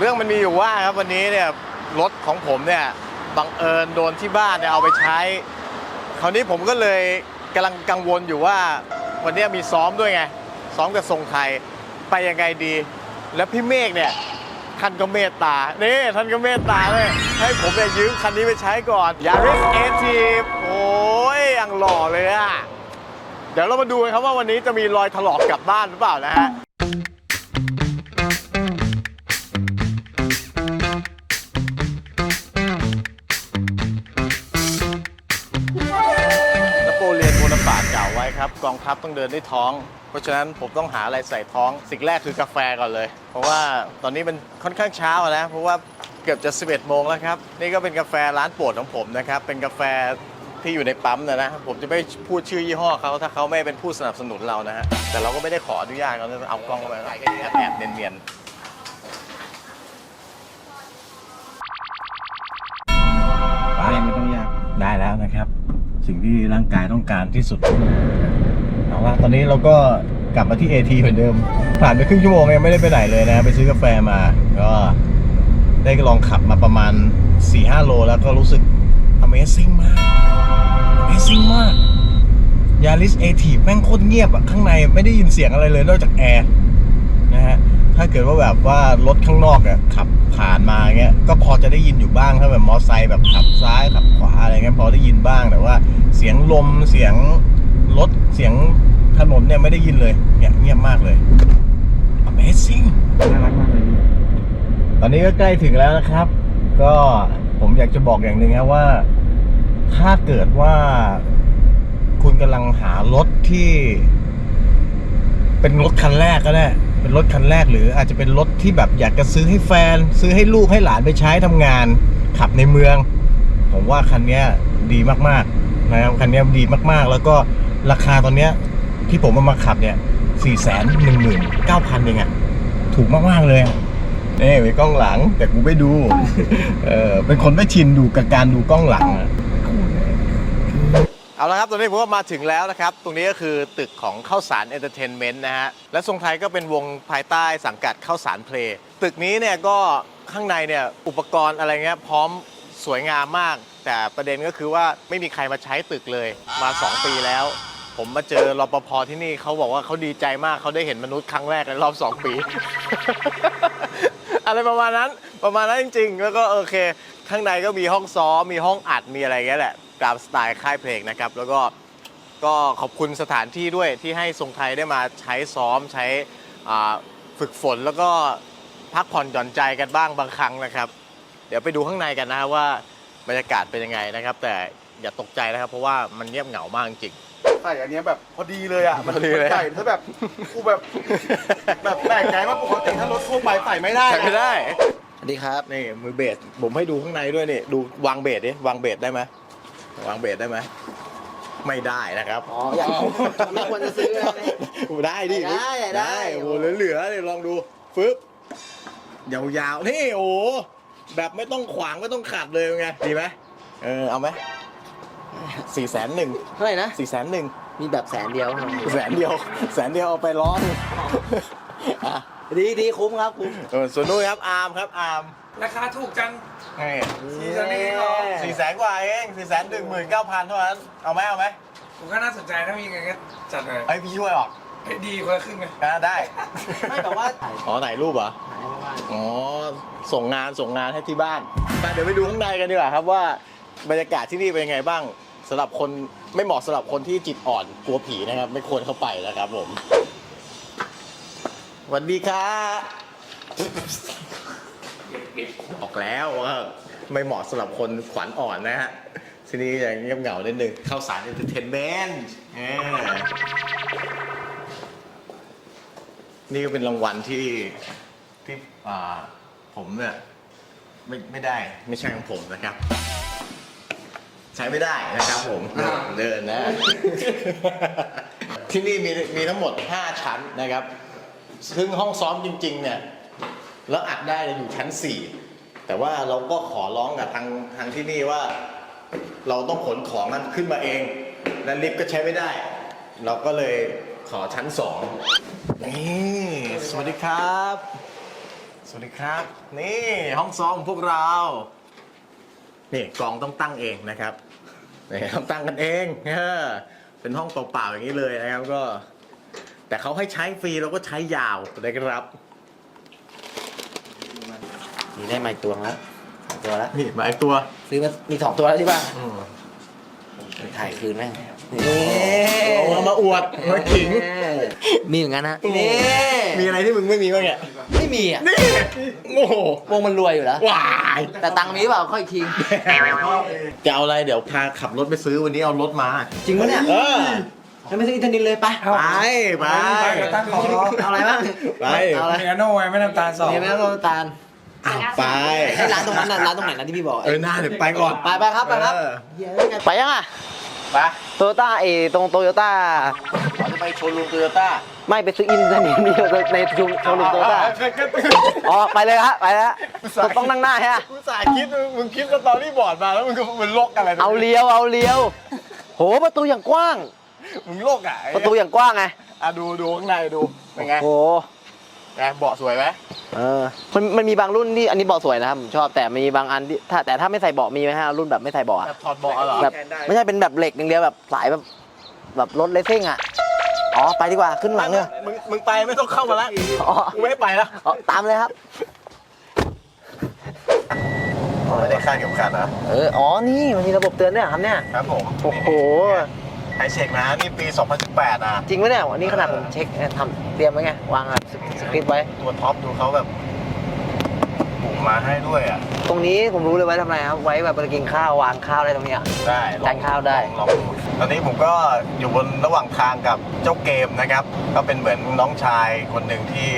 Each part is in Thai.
เรื่องมันมีอยู่ว่าครับวันนี้เนี่ยรถของผมเนี่ยบังเอิญโดนที่บ้านเนี่ยเอาไปใช้ คราวนี้ผมก็เลยกำลังกังวลอยู่ว่า วันนี้มีซ้อมด้วยไง ซ้อมกับทรงไทยไปยังไงดี แล้วพี่เมฆเนี่ยท่านก็เมตตานี่ท่านก็เมตตาเลยให้ผมเนี่ยยืมคันนี้ไปใช้ก่อนยาริสเอทีโอ้ยยังหล่อเลยอะเดี๋ยวเรามาดูกันครับว่าวันนี้จะมีรอยถลอกกลับบ้านหรือเปล่านะฮะ ครับกองทัพต้องเดินด้วยท้อง เพราะฉะนั้นผมต้องหาอะไรใส่ท้อง สิ่งแรกคือกาแฟก่อนเลย เพราะว่าตอนนี้มันค่อนข้างเช้าอะนะ เพราะว่าเกือบจะ 11 โมงแล้วครับ นี่ก็เป็นกาแฟร้านโปรดของผมนะครับ เป็นกาแฟที่อยู่ในปั๊มนะนะ ผมจะไม่พูดชื่อยี่ห้อเขาถ้าเขาไม่เป็นผู้สนับสนุนเรานะฮะ แต่เราก็ไม่ได้ขออนุญาตเขาเอากล้องเข้าไปแอบแอบๆเนียนๆอะไรไม่ต้องยากได้แล้วนะครับ สิ่งที่ร่างกายต้องการที่สุดเอาละตอนนี้เราก็กลับมาที่ AT เหมือนเดิม ผ่านไปครึ่งชั่วโมงยังไม่ได้ไปไหนเลยนะ ไปซื้อกาแฟมา ก็ได้ลองขับมาประมาณ 4-5 โลแล้วก็รู้สึก Amazing มาก Amazing มากยาริส AT แม่งโคตรเงียบอะข้างในไม่ได้ยินเสียงอะไรเลยนอกจากแอร์นะฮะ ถ้าเกิดว่าแบบว่ารถข้างนอกอะขับ ผ่านมาเงี้ยก็พอจะได้ยินอยู่บ้างถ้าแบบมอไซค์แบบขับซ้ายขับขวาอะไรเงี้ยพอได้ยินบ้างแต่ว่าเสียงลมเสียงรถเสียงถนนเนี่ยไม่ได้ยินเลยเนี่ยเงียบมากเลย Amazing น่ารักมากเลยตอนนี้ก็ใกล้ถึงแล้วนะครับ ก็ผมอยากจะบอกอย่างหนึ่งครับว่า ถ้าเกิดว่าคุณกำลังหารถที่ เป็นรถคันแรกก็ได้ เป็นรถคันแรกหรืออาจจะเป็นรถที่แบบอยากจะซื้อให้แฟน ซื้อให้ลูกให้หลานไปใช้ทำงาน ขับในเมือง ผมว่าคันนี้ดีมากๆนะครับคันนี้ดีมากๆ แล้วก็ราคาตอนเนี้ยที่ผมเอามาขับเนี่ยสี่แสนหนึ่งหมื่นเก้าพันเองอะถูกมากๆเลยนี่มีกล้องหลังแต่กูไม่ดู เออเป็นคนไม่ชินดูกับการดูกล้องหลังอะ เอาละครับ ตอนนี้ผมก็มาถึงแล้วนะครับ ตรงนี้ก็คือตึกของข้าวสารเอนเตอร์เทนเมนต์นะฮะ และทรงไทยก็เป็นวงภายใต้สังกัดข้าวสารเพลงตึกนี้เนี่ยก็ข้างในเนี่ยอุปกรณ์อะไรเงี้ยพร้อมสวยงามมาก แต่ประเด็นก็คือว่าไม่มีใครมาใช้ตึกเลยมา 2 ปีแล้ว ผมมาเจอรปภที่นี่เขาบอกว่าเขาดีใจมากเขาได้เห็นมนุษย์ครั้งแรกในรอบ 2 ปี อะไรประมาณนั้นประมาณนั้นจริง ๆ แล้วก็โอเค ข้างในก็มีห้องซ้อมมีห้องอัดมีอะไรเงี้ยแหละ ตามสไตล์ค่ายเพลงนะครับ แล้วก็ก็ขอบคุณสถานที่ด้วยที่ให้ทรงไทยได้มาใช้ซ้อมใช้อ่าฝึกฝนแล้วก็พักผ่อนหย่อนใจกันบ้างบางครั้งนะครับ เดี๋ยวไปดูข้างในกันนะครับว่าบรรยากาศเป็นยังไงนะครับ แต่อย่าตกใจนะครับ เพราะว่ามันเงียบเหงามากจริง ใส่อันเนี้ยแบบพอดีเลยอะพอดีเลย ใส่ถ้าแบบกูแบบ แบบแปลกใจว่าปกติถ้ารถทั่วไปใส่ไม่ได้ใส่ไม่ได้ สวัสดีครับ นี่มือเบสผมให้ดูข้างในด้วยนี่ดูวางเบสดิวางเบสได้ไหม วางเบสได้ไหมไม่ได้นะครับอ๋ออยากไม่ควรจะซื้อเลยได้ดิได้ได้โอ้โหเหลือๆเลยลองดูฟึบยาวๆนี่โอ้โหแบบไม่ต้องขวางไม่ต้องขัดเลยเป็นไงดีไหมเออเอาไหมสี่แสนหนึ่งเท่าไหร่นะสี่แสนหนึ่งมีแบบแสนเดียวแสนเดียว แสนเดียวเอาไปร้อนอะ ดีดีคุ้มครับคุ้มเออส่วนนู้นครับอาร์มครับอาร์มราคาถูกจัง นี่สี่แสนเองเหรอ สี่แสนกว่าเองสี่แสนหนึ่งหมื่นเก้าพันเท่านั้น เอาไหมเอาไหมผมก็น่าสนใจถ้ามีเงินก็จัดเลยไอยพี่ช่วยออกเฮ้ยดีคนละครึ่งไหมอะได้ ไม่แต่ว่าอ๋อถ่ายรูปเหรอ อ๋อ ส่งงานส่งงานให้ที่บ้านไปเดี๋ยวไปดูข้างในกันดีกว่าครับว่าบรรยากาศที่นี่เป็นยังไงบ้างสำหรับคนไม่เหมาะสำหรับคนที่จิตอ่อนกลัวผีนะครับ ไม่ควรเข้าไปนะครับผมส วัสดีครับออกแล้วว่าไม่เหมาะสำหรับคนขวัญอ่อนนะฮะ ที่นี่ยังเงียบเหงานิดนึงเข้าสารเอนเตอร์เทนเมนต์นี่ก็เป็นรางวัลที่ที่อ่าผมเนี่ยไม่ไม่ได้ไม่ใช่ของผมนะครับ ใช้ไม่ได้นะครับผมเดินนะ ที่นี่มีมีทั้งหมด 5 ชั้นนะครับ ซึ่งห้องซ้อมจริงๆเนี่ยแล้วอัดได้อยู่ชั้น 4 แต่ว่าเราก็ขอร้องกับทางทางที่นี่ว่า เราต้องขนของนั้นขึ้นมาเองและลิฟต์ก็ใช้ไม่ได้ เราก็เลยขอชั้น 2 นี่สวัสดีครับ สวัสดีครับ นี่ห้องซ้อมของพวกเรา นี่กองต้องตั้งเองนะครับนี่ต้องตั้งกันเองเออเป็นห้องเปล่าๆอย่างนี้เลยนะครับก็ แต่เขาให้ใช้ฟรีเราก็ใช้ยาวนะครับนี่ได้มาอีกตัวแล้วสองตัวแล้วนี่มาอีกตัวซื้อมามีสองตัวแล้วที่บ้านอืมถ่ายคืนแม่งนี่เอามาอวดมาขิงมีเหมือนกันนะนี่มีอะไรที่มึงไม่มีบ้างเนี่ยไม่มีอะนี่โอ้โหวงมันรวยอยู่แล้ววายแต่ตังค์มีเปล่าค่อยทิ้งจะเอาอะไรเดี๋ยวพาขับรถไปซื้อวันนี้เอารถมา จริงปะเนี่ยเออ งั้นไม่ซื้ออินเทอร์เน็ตเลยไปไปไปไปเดี๋ยวตั้งขอเอาอะไรบ้างไปเอาอะไรเมียโน่ไงไม่น้ำตาลสองมีไหมน้ำตาลอ้าวไปไอ้ร้านตรงนั้นน่ะร้านตรงไหนนะที่พี่บอกเออหน้าเดี๋ยวไปก่อนไปไปครับไปครับเออไปยังอะไปโตโยต้าเอตรงโตโยต้าเราจะไปโชว์รูมโตโยต้าไม่ไปซื้ออินเทอร์เน็ตนี่ในโชว์โชว์รูมโตโยต้าอ๋อไปเลยฮะไปแล้วฮะต้องนั่งหน้าฮะ กูสายคิดมึงมึงคิดสตอรี่บอร์ดมาแล้วมึงก็มันโลกอะไรเอาเลี้ยวเอาเลี้ยว โหประตูอย่างกว้าง มึงโลกอะไอ้ประตูอย่างกว้างไงอะดูดูข้างในดูเป็นไงโหไงเบาะสวยไหมเออมันมันมีบางรุ่นที่อันนี้เบาะสวยนะครับผมชอบแต่มีบางอันที่ถ้าแต่ถ้าไม่ใส่เบาะมีไหมฮะรุ่นแบบไม่ใส่เบาะอะแบบถอดเบาะเหรอแบบไม่ใช่เป็นแบบเหล็กอย่างเดียวแบบสายแบบแบบรถเลสซิ่งอะอ๋อไปดีกว่าขึ้นหลังเลยมึงมึงไปไม่ต้องเข้ามาแล้วอ๋อกูไม่ให้ไปแล้วอ๋อตามเลยครับไม่ได้ค่าเข็มขัดนะเอออ๋อนี่มันมีระบบเตือนด้วยเหรอครับเนี่ยครับผมโอ้โห ไฮเช็คนะนี่ปี 2018 อะ จริงไหมเนี่ยวันนี้ขนาดผมเช็คเนี่ยทำเตรียมไว้ไง วางแบบสคริปต์ไว้ ตัวท็อปดูเขาแบบบุกมาให้ด้วยอะ ตรงนี้ผมรู้เลยไว้ทำไมครับ ไว้แบบไปกินข้าววางข้าวได้ตรงเนี้ย ได้ลองจานข้าวได้ ลองลองดูตอนนี้ผมก็อยู่บนระหว่างทางกับเจ้าเกมนะครับ ก็เป็นเหมือนน้องชายคนหนึ่งที่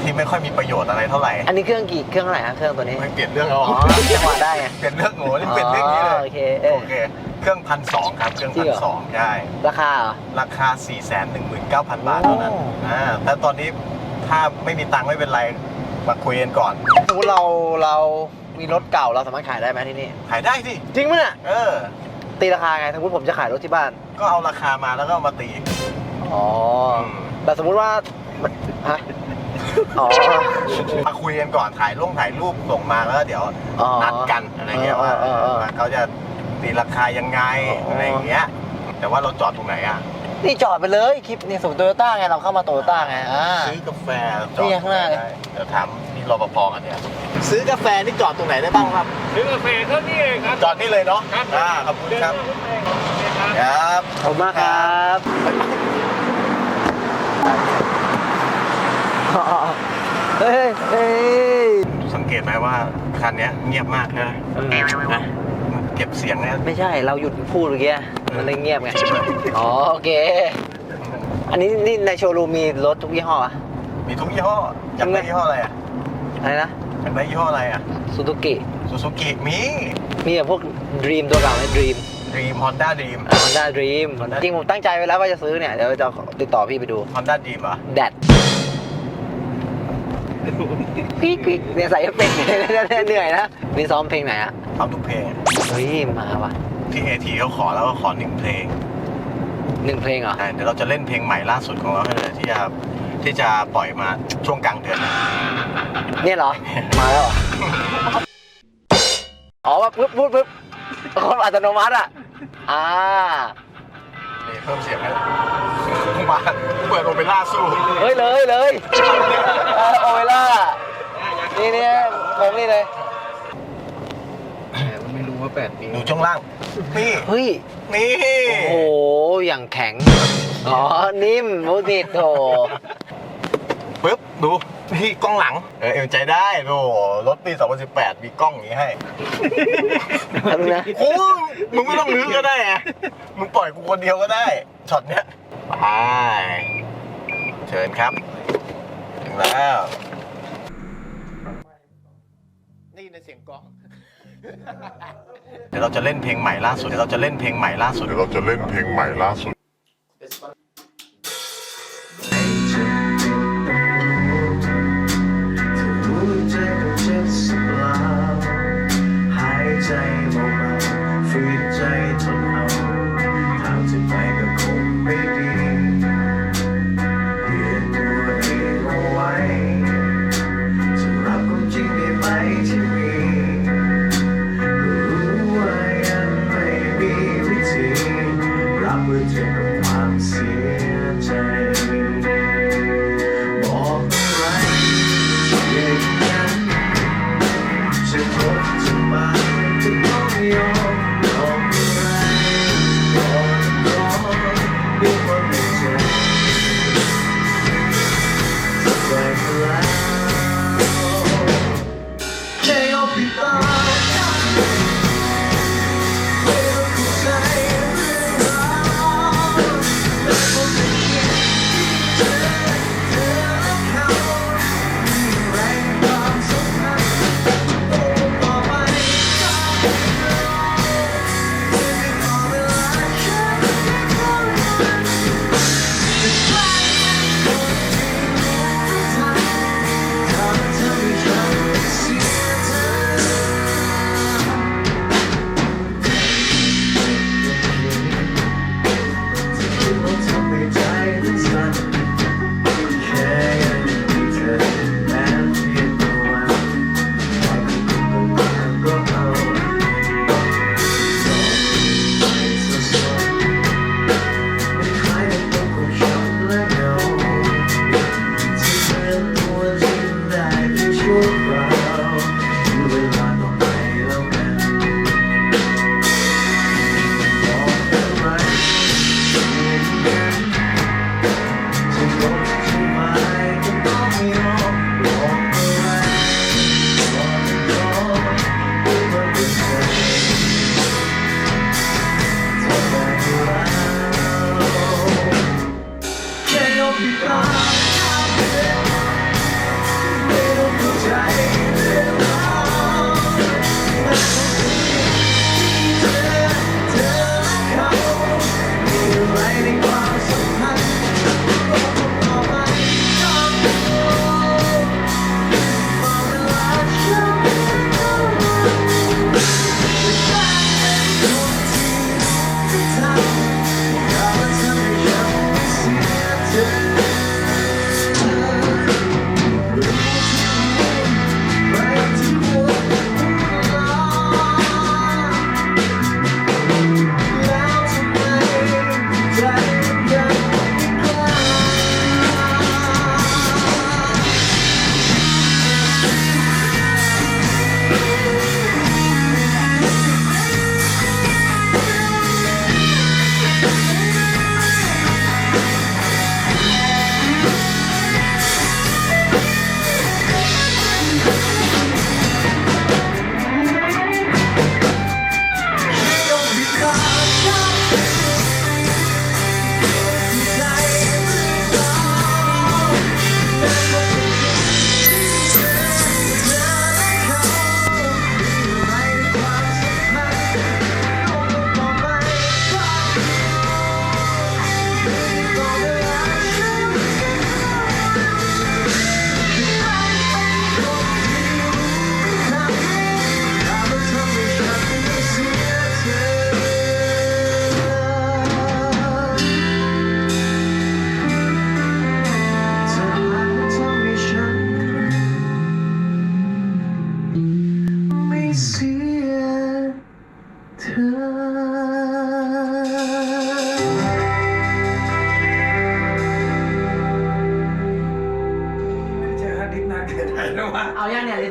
ที่ไม่ค่อยมีประโยชน์อะไรเท่าไหร่อันนี้เครื่องกี่เครื่องเท่าไหร่ฮะเครื่องตัวนี้ ไม่เปลี่ยนเรื่องเอาอ๋อจังหวะได้ไง เปลี่ยนเรื่องโง่นี่เปลี่ยนเรื่องนี้เลอ๋อยโอเคเออ โอเค เครื่องพันสองครับ เครื่องจริพังนเหรอ สองใช่ ราคาเหรอ ราคา 4 1 9 0 0 0 บาทเท่านั้น โอ้ อ่า แต่ตอนนี้ถ้าไม่มีตังค์ไม่เป็นไร มาคุยกันก่อน สมมติเราเรามีรถเก่าเราสามารถขายได้ไหมที่นี่ ขายได้สิ จริงไหมเนี่ยเออ ตีราคาไงสมมติผมจะขายรถที่บ้าน ก็เอาราคามาแล้วก็เอามาตี อ๋อมแต่สมมุติว่าฮะอ๋อ มาคุยกันก่อนถ่ายลงถ่ายรูปส่งมาแล้วเดี๋ยวอ๋อนัดกันอะไรเงี้ยว่าเออเออเออว่าเขาจะ ตีราคายังไงอ๋อออะไรอย่างเงี้ย แต่ว่าเราจอดตรงไหนอะนี่จอดไปเลยคลิปนี่ส่งโตโยต้าไงเราเข้ามาโตโยต้าไงอ่า ซื้อกาแฟจนี่อดข้างหน้าเลย ได้เดี๋ยวถามพี่รปภกันเนี่ยซื้อกาแฟนี่จอดตรงไหนได้บ้างครับ ซื้อกาแฟก็นี่เองครับ จอดนี่เลยเนาะครับอ่าขอบคุณครับครับขอบคุณมากครับเฮ้ยเฮ้ย สังเกตไหมว่าคันเนี้ยเงียบมากนะนะ เก็บเสียงเนี่ยไม่ใช่เราหยุดพูดเมื่อกี้มันเลยเงียบไง อ๋อโอเค อันนี้นี่ในโชว์รูมมีรถทุกยี่ห้ออะมีทุกยี่ห้ออยากได้ยี่ห้ออะไรอะอะไรนะอยากได้ยี่ห้ออะไรอะซูซูกิซูซูกิมีมีแบบพวกดีมตัวเก่าไหมดีมดีมฮอนด้าดีมฮอนด้าดีม Honda จริงผมตั้งใจไว้แล้วว่าจะซื้อเนี่ย เดี๋ยวจะติดต่อพี่ไปดูฮอนด้าดีมเหรอแดดพีกพีกเนี่ยใส่เอฟเฟกต์เหนื่อยนะมีซ้อมเพลงไหนอะทำทุกเพลง เฮ้ยมาว่ะที่เอทีเขาขอแล้วก็ขอหนึ่งเพลงหนึ่งเพลงเหรอใช่เดี๋ยวเราจะเล่นเพลงใหม่ล่าสุดของเราให้เลยที่จะที่จะปล่อยมาช่วงกลางเดือนเนี่ยเหรอ มาแล้วเหรออ๋อว่าปึ๊บปึ๊บปึ๊บคนอัตโนมัติอะอ่านี่เพิ่มเสียงให้มาเปิดโอเปร่าสู้เฮ้ยเลยเลยเออโอเวล่านี่นี่ผมนี่เลยไม่รู้ว่าแปดปีดูช่วงล่าง นี่ เฮ้ย นี่ โอ้โห อย่างแข็ง อ๋อ นิ่มมูนิดโถ ปึ๊บ ดู นี่กล้องหลัง เออเอ็มใจได้โอ้โหรถปี 2018 มีกล้องอย่างนี้ให้ทำนะ โอ้มึงไม่ต้องลื้อก็ได้อะมึงปล่อยกูคนเดียวก็ได้ ช็อตเนี้ยไปเชิญครับ ถึงแล้วนี่ในเสียงกล้อง เดี๋ยวเราจะเล่นเพลงใหม่ล่าสุดเดี๋ยวเราจะเล่นเพลงใหม่ล่าสุดเดี๋ยวเราจะเล่นเพลงใหม่ล่าสุด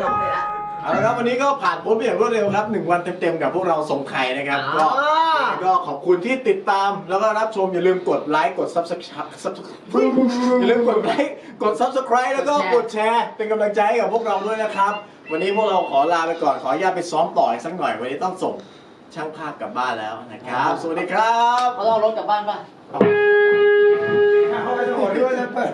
เอาย่างเนี่ยรีสอร์ทเลยละ เอาละครับวันนี้ก็ผ่านพ้นไปอย่างรวดเร็วครับหนึ่งวันเต็มๆกับพวกเราสงไข่นะครับก็อ่าก็ขอบคุณที่ติดตามแล้วก็รับชมอย่าลืมกดไลค์กด subscribe อย่าลืมกดไลค์กด subscribe แล้วก็กดแชร์เป็นกำลังใจให้กับพวกเราด้วยนะครับ วันนี้พวกเราขอลาไปก่อนขออนุญาตไปซ้อมต่ออีกสักหน่อยวันนี้ต้องส่งช่างภาพกลับบ้านแล้วนะครับ สวัสดีครับ เขาต้องเอารถกลับบ้านป่ะ เอาไปโหด้วยนะเปิด